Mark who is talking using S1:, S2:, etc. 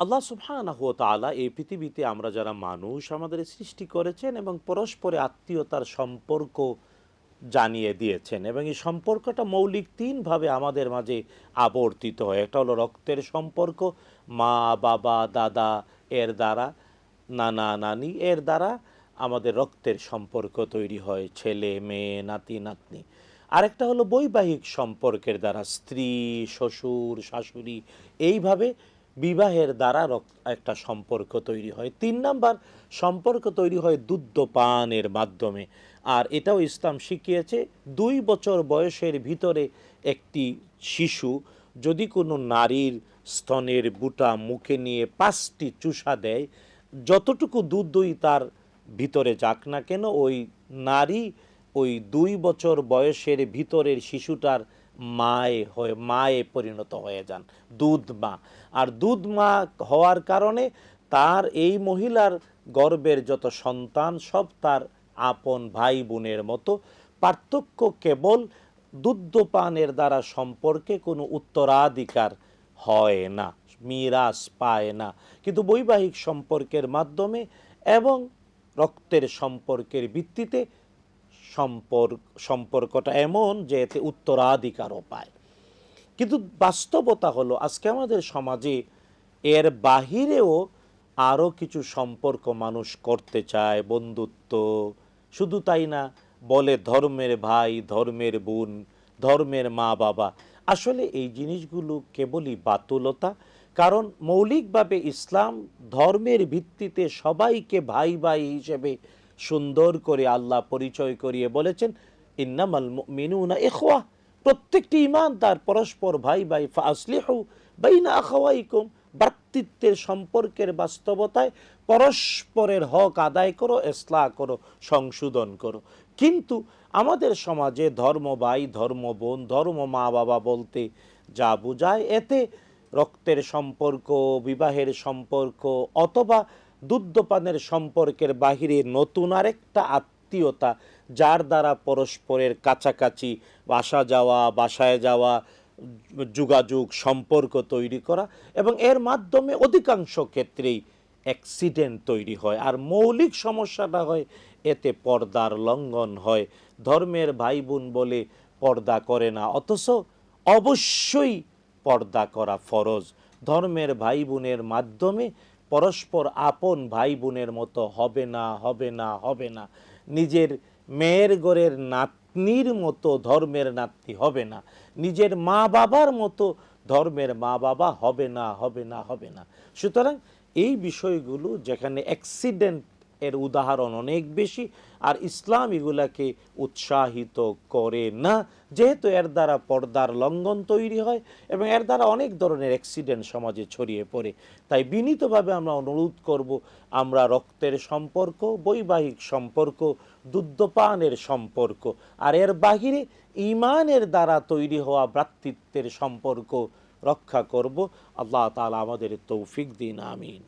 S1: আল্লাহ সুবহানাহু তাআলা এই পৃথিবীতে আমরা যারা মানুষ আমাদের সৃষ্টি করেছেন এবং পরস্পরে আত্মীয়তার সম্পর্ক জানিয়ে দিয়েছেন এবং এই সম্পর্কটা মৌলিক তিনভাবে আমাদের মাঝে আবর্তিত হয়। একটা হলো রক্তের সম্পর্ক, মা, বাবা, দাদা, এর দ্বারা, নানা, নানি, এর দ্বারা আমাদের রক্তের সম্পর্ক তৈরি হয়, ছেলে, মেয়ে, নাতি, নাতনি। আরেকটা হলো বৈবাহিক সম্পর্কের দ্বারা, স্ত্রী, শ্বশুর, শাশুড়ি, এইভাবে বিবাহের দ্বারা একটা সম্পর্ক তৈরি হয়। তিন নাম্বার, সম্পর্ক তৈরি হয় দুগ্ধপানের মাধ্যমে। আর এটাও ইসলাম শিখিয়েছে, দুই বছর বয়সের ভিতরে একটি শিশু যদি কোনো নারীর স্তনের বুটা মুখে নিয়ে পাঁচটি চুষা দেয়, যতটুকু দুধ দই তার ভিতরে যাক না কেন, ওই নারী ওই দুই বছর বয়সের ভিতরের শিশুটার মায়ে হয়ে, মায়ে পরিণত হয়ে যান, দুধ মা। আর দুধ মা হওয়ার কারণে তার এই মহিলার গর্বের যত সন্তান, সব তার আপন ভাই বোনের মতো পার্থক্য কেবল দুধপানের দ্বারা সম্পর্কে কোনো উত্তরাধিকার হয় না মিরাস পায় না। কিন্তু বৈবাহিক সম্পর্কের মাধ্যমে এবং রক্তের সম্পর্কের ভিত্তিতে সম্পর্ক, সম্পর্কটা এমন যে এতে উত্তরাধিকারও পায়। কিন্তু বাস্তবতা হলো, আজকে আমাদের সমাজে এর বাহিরেও আরও কিছু সম্পর্ক মানুষ করতে চায়, বন্ধুত্ব। শুধু তাই না, বলে ধর্মের ভাই, ধর্মের বোন, ধর্মের মা বাবা। আসলে এই জিনিসগুলো কেবলই বাতুলতা, কারণ মৌলিকভাবে ইসলাম ধর্মের ভিত্তিতে সবাইকে ভাই ভাই হিসেবে সুন্দর করে আল্লাহ পরিচয় করিয়ে বলেছেন, ইন্নামাল মিনুনা এখোয়া প্রত্যেকটি ইমানদার পরস্পর ভাই ভাই ফাসলিহু বাইনা আখাওয়াইকুম। ভ্রাতৃত্বের সম্পর্কের বাস্তবতায় পরস্পরের হক আদায় করো এসলাহ করো, সংশোধন করো। কিন্তু আমাদের সমাজে ধর্ম ভাই, ধর্ম বোন, ধর্ম মা বাবা বলতে যা বোঝায়, এতে রক্তের সম্পর্ক, বিবাহের সম্পর্ক অথবা দুগ্ধপানের সম্পর্কের বাহিরে নতুন আরেকটা আত্মীয়তা, যার দ্বারা পরস্পরের কাছাকাছি বাসা যাওয়া, বাসায় যাওয়া, যোগাযোগ, সম্পর্ক তৈরি করা এবং এর মাধ্যমে অধিকাংশ ক্ষেত্রেই অ্যাক্সিডেন্ট তৈরি হয়। আর মৌলিক সমস্যাটা হয়, এতে পর্দার লঙ্ঘন হয়। ধর্মের ভাই বোন বলে পর্দা করে না, অথচ অবশ্যই পর্দা করা ফরজ। ধর্মের ভাই বোনের মাধ্যমে পরস্পর আপন ভাই বোনের মতো হবে না হবে না হবে না। নিজের মেয়ের গড়ের নাতনির মতো ধর্মের নাতনি হবে না। নিজের মা বাবার মতো ধর্মের মা বাবা হবে না হবে না হবে না। সুতরাং এই বিষয়গুলো যেখানে অ্যাক্সিডেন্ট এর উদাহরণ অনেক বেশি, আর ইসলাম এগুলাকে উৎসাহিত করে না। যেহেতু এর দ্বারা পর্দার লঙ্ঘন তৈরি হয় এবং এর দ্বারা অনেক ধরনের অ্যাক্সিডেন্ট সমাজে ছড়িয়ে পড়ে। তাই বিনীতভাবে আমরা অনুরোধ করব, আমরা রক্তের সম্পর্ক, বৈবাহিক সম্পর্ক, দুগ্ধপানের সম্পর্ক, আর এর বাহিরে ইমানের দ্বারা তৈরি হওয়া ভ্রাতৃত্বের সম্পর্ক রক্ষা করব। আল্লাহ তাআলা আমাদের তৌফিক দিন, আমিন।